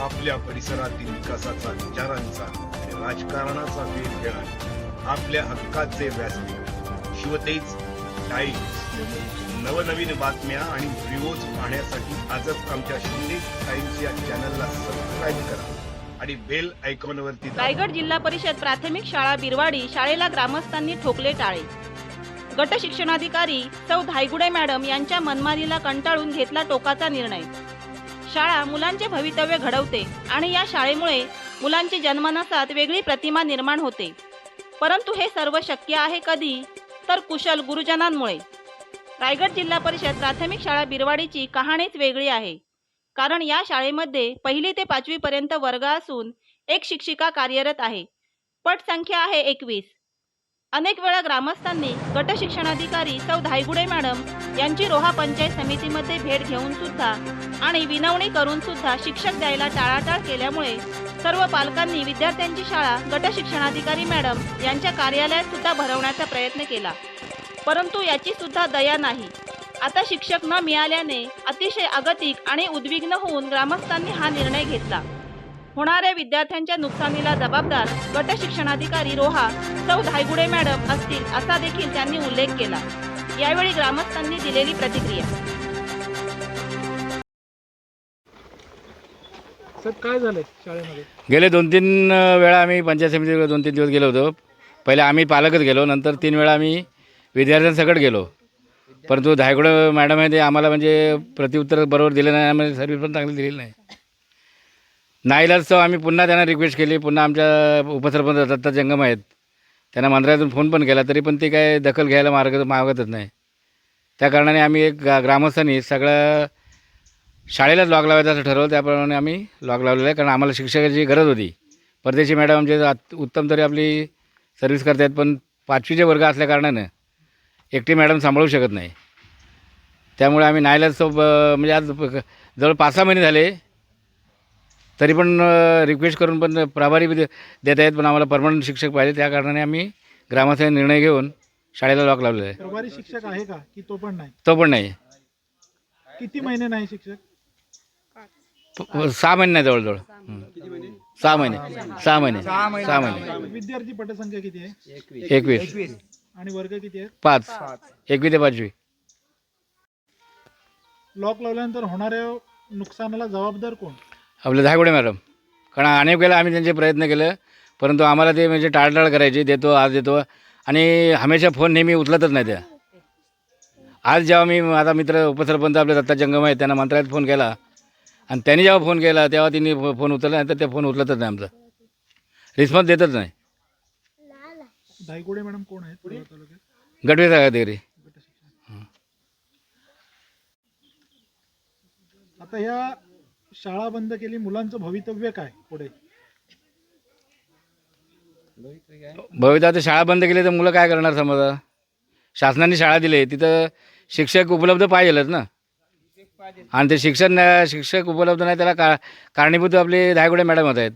आपल्या परिसरातील विकासाचा विचारांचा राजकारणाचा वेध घेणार आपल्या हक्काचे व्यासपीठ. शिवतेज टाइम्स. नवनवीन बातम्या आणि व्हिडिओज पाहण्यासाठी आजच आमच्या शिंदे टाइम्स या चॅनलला सबस्क्राईब करा आणि बेल आयकॉनवरती रायगड जिल्हा परिषद प्राथमिक शाळा बिरवाडी शाळेला ग्रामस्थांनी ठोकले टाळे. गट शिक्षणाधिकारी सौ धायगुडे मॅडम यांच्या मनमानीला कंटाळून घेतला टोकाचा निर्णय. शाळा मुलांचे भवितव्य घडवते आणि या शाळेमुळे मुलांची जन्मनसात वेगळी प्रतिमा निर्माण होते. परंतु हे सर्व शक्य आहे कधी? तर कुशल गुरुजनांमुळे. रायगड जिल्हा परिषद प्राथमिक शाळा बिरवाडीची कहाणीच वेगळी आहे. कारण या शाळेमध्ये पहिली ते पाचवीपर्यंत वर्ग असून एक शिक्षिका कार्यरत आहे. पट संख्या आहे एकवीस. अनेक वेळा ग्रामस्थांनी गट शिक्षणाधिकारी सौ धायगुडे मॅडम यांची रोहा पंचायत समितीमध्ये भेट घेऊन सुद्धा आणि विनवणी करून सुद्धा शिक्षक द्यायला टाळाटाळ केल्यामुळे सर्व पालकांनी विद्यार्थ्यांची शाळा गट शिक्षणाधिकारी मॅडम यांच्या कार्यालयात सुद्धा भरवण्याचा प्रयत्न केला. परंतु याची सुद्धा दया नाही. आता शिक्षक न मिळाल्याने अतिशय अगतिक आणि उद्विग्न होऊन ग्रामस्थांनी हा निर्णय घेतला. होणाऱ्या विद्यार्थ्यांच्या नुकसानीला जबाबदार गट शिक्षणाधिकारी रोहा सौ धायगुडे मॅडम असतील असा देखील त्यांनी उल्लेख केला. यावेळी ग्रामस्थांनी दिलेली प्रतिक्रिया. काय शाळेमध्ये? गेले दोन तीन वेळा आम्ही पंचायत समितीकडे दोन तीन दिवस गेलो होतो. पहिले आम्ही पालकच गेलो नंतर तीन वेळा आम्ही विद्यार्थ्यांसकट गेलो. परंतु धायगुडे मॅडम आहे ते आम्हाला म्हणजे प्रत्युत्तर बरोबर दिलं नाही आम्हाला सर्व्हिस पण चांगली दिलेली नाही. नाईलाज आम्ही पुन्हा त्यांना रिक्वेस्ट केली. पुन्हा आमच्या उपसरपंच दत्ता जंगम आहेत. त्यांना मंदिरातून फोन पण केला तरी पण ते काय दखल घ्यायला मार्ग मागतच नाही. त्या कारणाने आम्ही एक गा ग्रामस्थांनी सगळं शाळेलाच लॉग लावायचं असं ठरवलं. त्याप्रमाणे आम्ही लॉग लावलेलं आहे. कारण आम्हाला शिक्षकाची गरज होती. परदेशी मॅडम आमचे उत्तम तरी आपली सर्व्हिस करतात पण पाचवीचे वर्ग असल्या कारणानं एकटी मॅडम सांभाळू शकत नाही. त्यामुळे आम्ही नाईलाज म्हणजे आज जवळ पाच सहा महिने झाले. तरी पण रिक्वेस्ट करून पण प्रभारी देत आहेत पण आम्हाला परमनंट शिक्षक पाहिजे त्या कारणाने आम्ही ग्रामस्थांनी निर्णय घेऊन शाळेला लॉक लावलेलं आहे. प्रभारी शिक्षक आहे का? की तो पण नाही? तो पण नाही. किती महिने नाही शिक्षक? सहा महिने नाही जवळजवळ. सहा महिने. सहा महिने. सहा महिने. विद्यार्थी पटसंख्या किती आहे? एकवीस. आणि वर्ग किती आहेत पाच. एकवी ते पाचवी. लॉक लावल्यानंतर होणाऱ्या नुकसानाला जबाबदार कोण? आपले धायगुडे मॅडम. कारण अनेक वेळेला आम्ही त्यांचे प्रयत्न केले परंतु आम्हाला ते म्हणजे टाळटाळ करायची देतो आज देतो. आणि हमेशा फोन नेहमी उचलतच नाही त्या. आज जेव्हा मी माझा मित्र उपसरपंच आपले दत्ता जंगम आहे त्यांना मंत्रालयात फोन केला. आणि त्यांनी जेव्हा फोन केला तेव्हा तिने फोन उचलला नाही तर ते फोन उचलतच नाही आमचा. रिस्पॉन्स देतच नाही. धायगुडे मॅडम कोण आहेत? पुरवठा तालुक्यात गटवे गट शिक्षण आता ह्या शाळा बंद केली मुलांचं भवितव्य काय पुढे? भविष्यात आता शाळा बंद केली तर मुलं काय करणार समजा? शासनाने शाळा दिली तिथं शिक्षक उपलब्ध पाहिजेलच ना? आणि ते शिक्षण नाही- शिक्षक उपलब्ध नाही त्याला का कारणीभूत आपले धायगुडे मॅडम होत आहेत.